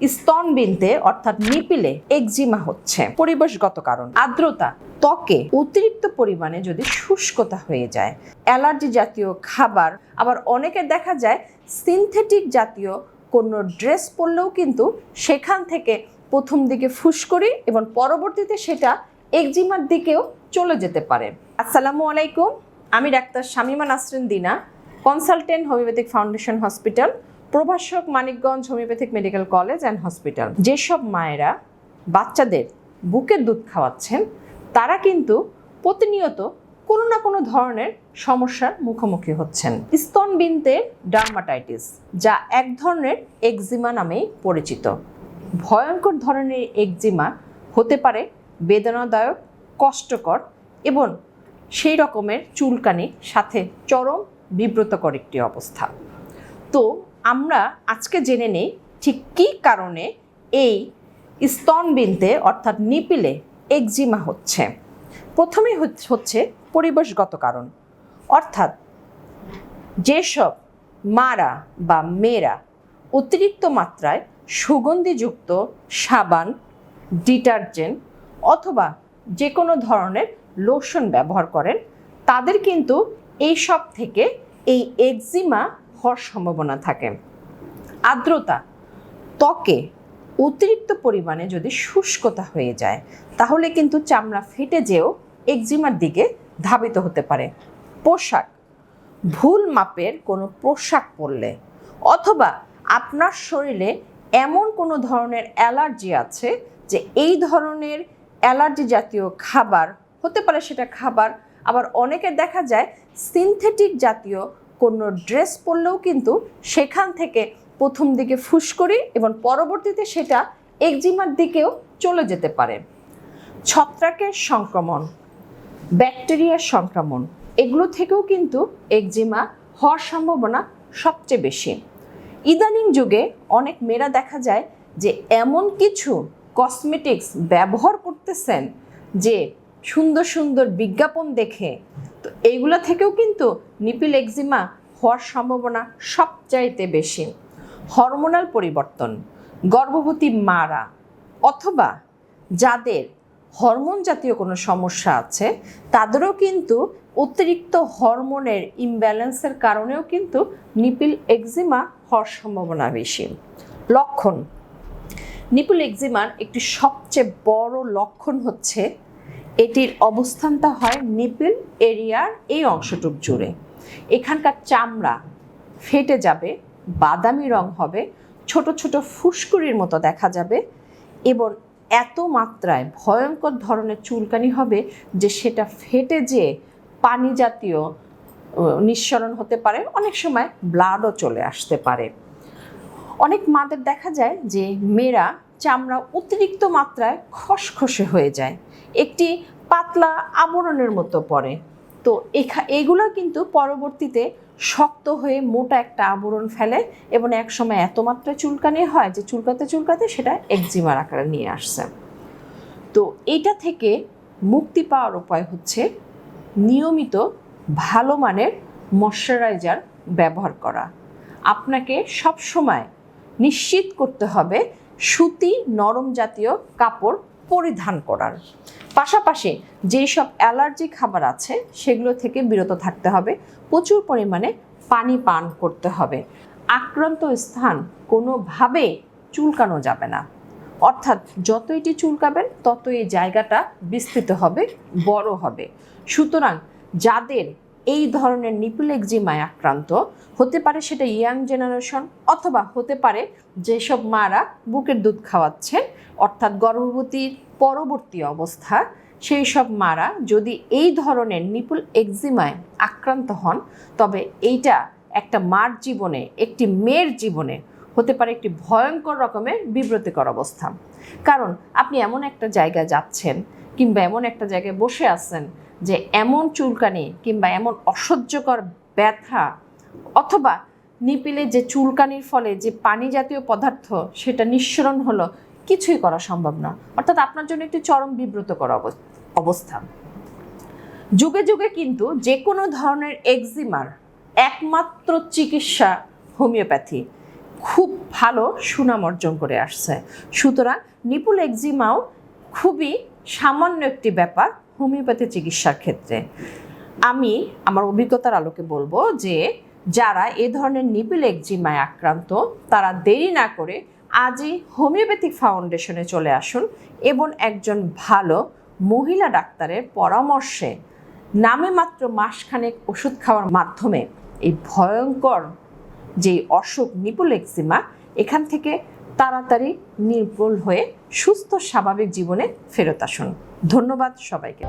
স্তনবিন্দে অর্থাৎ নিপিলে, একজিমা হচ্ছে। পরিবেশগত কারণ। আর্দ্রতা ত্বকে অতিরিক্ত পরিমাণে যদি শুষ্কতা হয়ে যায়, অ্যালার্জি জাতীয় খাবার, আবার অনেকে দেখা যায় সিনথেটিক জাতীয় কোনো ড্রেস পরলেও কিন্তু সেখান থেকে প্রথম দিকে ফুসকরি এবং পরবর্তীতে সেটা একজিমার দিকেও চলে যেতে পারে। আসসালামু আলাইকুম, আমি doctor Shamima Nasrin Dina, consultant homeopathic foundation hospital প্রভাষক Manikganj homeopathic medical college and hospital. যেসব মায়েরা বাচ্চাদের বুকের দুধ খাওয়াচ্ছেন, তারা কিন্তু প্রতিনিয়ত কোনো না কোনো ধরনের সমস্যার মুখোমুখি হচ্ছেন। স্তনবিন্দের ডার্মাটাইটিস, যা এক ধরনের একজিমা নামেই পরিচিত। ভয়ঙ্কর ধরনের একজিমা হতে পারে বেদনাদায়ক, কষ্টকর এবং সেই রকমের চুলকানি সাথে চরম বিব্রতকর একটি অবস্থা। তো আমরা আজকে জেনে নেই ঠিক কী কারণে এই স্তনবিন্দে অর্থাৎ নিপিলে, একজিমা হচ্ছে। প্রথমেই হচ্ছে- হচ্ছে পরিবেশগত কারণ। অর্থাৎ যেসব মারা বা মেয়েরা অতিরিক্ত মাত্রায় সুগন্ধিযুক্ত সাবান, ডিটারজেন্ট অথবা যে কোনো ধরনের লোশন ব্যবহার করেন, তাদের কিন্তু এই সব থেকে এই একজিমা হওয়ার সম্ভাবনা থাকে। আর্দ্রতা ত্বকে অতিরিক্ত পরিমাণে যদি শুষ্কতা হয়ে যায়, তাহলে কিন্তু চামড়া ফেটে যেও একজিমার দিকে ধাবিত হতে পারে। পোশাক, ভুল মাপের কোনো পোশাক পরলে অথবা আপনার শরীরে এমন কোনো ধরনের অ্যালার্জি আছে যে এই ধরনের অ্যালার্জি জাতীয় খাবার, হতে পারে সেটা খাবার, আবার অনেকে দেখা যায় সিনথেটিক জাতীয় কোনো ড্রেস পরলেও কিন্তু সেখান থেকে প্রথম দিকে ফুসকরি এবং পরবর্তীতে সেটা একজিমার দিকেও চলে যেতে পারে। ছত্রাকের সংক্রমণ, ব্যাকটেরিয়ার সংক্রমণ, এগুলো থেকেও কিন্তু একজিমা হওয়ার সম্ভাবনা সবচেয়ে বেশি। ইদানিং যুগে অনেক মেয়েরা দেখা যায় যে এমন কিছু কসমেটিক্স ব্যবহার করতেছেন যে সুন্দর সুন্দর বিজ্ঞাপন দেখে তো এইগুলো থেকেও কিন্তু নিপিল এক্সিমা হওয়ার সম্ভাবনা সবচাইতে বেশি। হরমোনাল পরিবর্তন, গর্ভবতী মারা, অথবা যাদের হরমোন জাতীয় কোনো সমস্যা আছে, তাদেরও কিন্তু অতিরিক্ত হরমোনের ইমব্যালেন্সের কারণেও কিন্তু নিপিল এক্সিমা হওয়ার সম্ভাবনা বেশি। লক্ষণ, নিপিল একজিমার একটি সবচেয়ে বড় লক্ষণ হচ্ছে এটির অবস্থানটা হয় নিপিল এরিয়ার এই অংশটুক জুড়ে। এখানকার চামড়া ফেটে যাবে, বাদামি রং হবে, ছোট ছোট ফুসকুড়ির মতো দেখা যাবে এবং এত মাত্রায় ভয়ঙ্কর ধরনের চুলকানি হবে যে সেটা ফেটে যে পানি জাতীয় নিঃসরণ হতে পারে, অনেক সময় ব্লাডও চলে আসতে পারে। অনেক মাদের দেখা যায় যে মেয়েরা চামড়া অতিরিক্ত মাত্রায় খসখসে হয়ে যায়। একটি পাতলা আবরণের মতো পড়ে। তো এখা, এগুলো কিন্তু পরবর্তীতে শক্ত হয়ে মোটা একটা আবরণ ফেলে এবং এক সময় এত মাত্রায় চুলকানি হয় যে চুলকাতে চুলকাতে সেটা একজিমার আকারে নিয়ে আসছে। তো এটা থেকে মুক্তি পাওয়ার উপায় হচ্ছে নিয়মিত ভালো মানের ময়শ্চারাইজার ব্যবহার করা। আপনাকে সব সময় নিশ্চিত করতে হবে সুতি নরম জাতীয় কাপড় পরিধান করার। পাশাপাশি যেই সব অ্যালার্জি খাবার আছে, সেগুলো থেকে বিরত থাকতে হবে। প্রচুর পরিমাণে পানি পান করতে হবে। আক্রান্ত স্থান কোনোভাবে চুলকানো যাবে না। অর্থাৎ যত এটি চুলকাবেন তত এই জায়গাটা বিস্তৃত হবে, বড় হবে। সুতরাং যাদের এই ধরনের নিপুল একজিমায় আক্রান্ত হতে পারে সেটা ইয়াং জেনারেশন অথবা হতে পারে যেসব মারা বুকের দুধ খাওয়াচ্ছেন, অর্থাৎ গর্ভবতীর পরবর্তী অবস্থা। সেই সব মারা যদি এই ধরনের নিপুল একজিমায় আক্রান্ত হন, তবে এইটা একটা মার জীবনে, একটি মেয়ের জীবনে হতে পারে একটি ভয়ঙ্কর রকমের বিব্রতিকর অবস্থা। কারণ আপনি এমন একটা জায়গা যাচ্ছেন কিংবা এমন একটা জায়গায় বসে আছেন যে এমন চুলকানি কিংবা এমন অসহ্যকর ব্যথা অথবা নিপিলে যে চুলকানির ফলে যে পানি জাতীয় পদার্থ সেটা নিঃসরণ হলো, কিছুই করা সম্ভব না। অর্থাৎ আপনার জন্য একটি চরম বিব্রতকর অব- অবস্থা যুগে যুগে কিন্তু যে কোনো ধরনের এক্সিমার একমাত্র চিকিৎসা হোমিওপ্যাথি খুব ভালো সুনাম অর্জন করে আসছে। সুতরাং নিপুল এক্সিমাও খুবই সামান্য একটি ব্যাপার হোমিওপ্যাথি চিকিৎসার ক্ষেত্রে। আমি আমার অভিজ্ঞতার আলোকে বলব যে, যারা এ ধরনের নিপিল একজিমায় আক্রান্ত, তারা দেরি না করে আজই হোমিওপ্যাথিক ফাউন্ডেশনে চলে আসুন এবং একজন ভালো মহিলা ডাক্তারের পরামর্শে নামে মাত্র মাসখানেক ওষুধ খাওয়ার মাধ্যমে এই ভয়ঙ্কর যে অসুখ নিপুল এক্সিমা এখান থেকে তাড়াতাড়ি নির্মূল হয়ে সুস্থ স্বাভাবিক জীবনে ফেরত আসুন। ধন্যবাদ সবাইকে।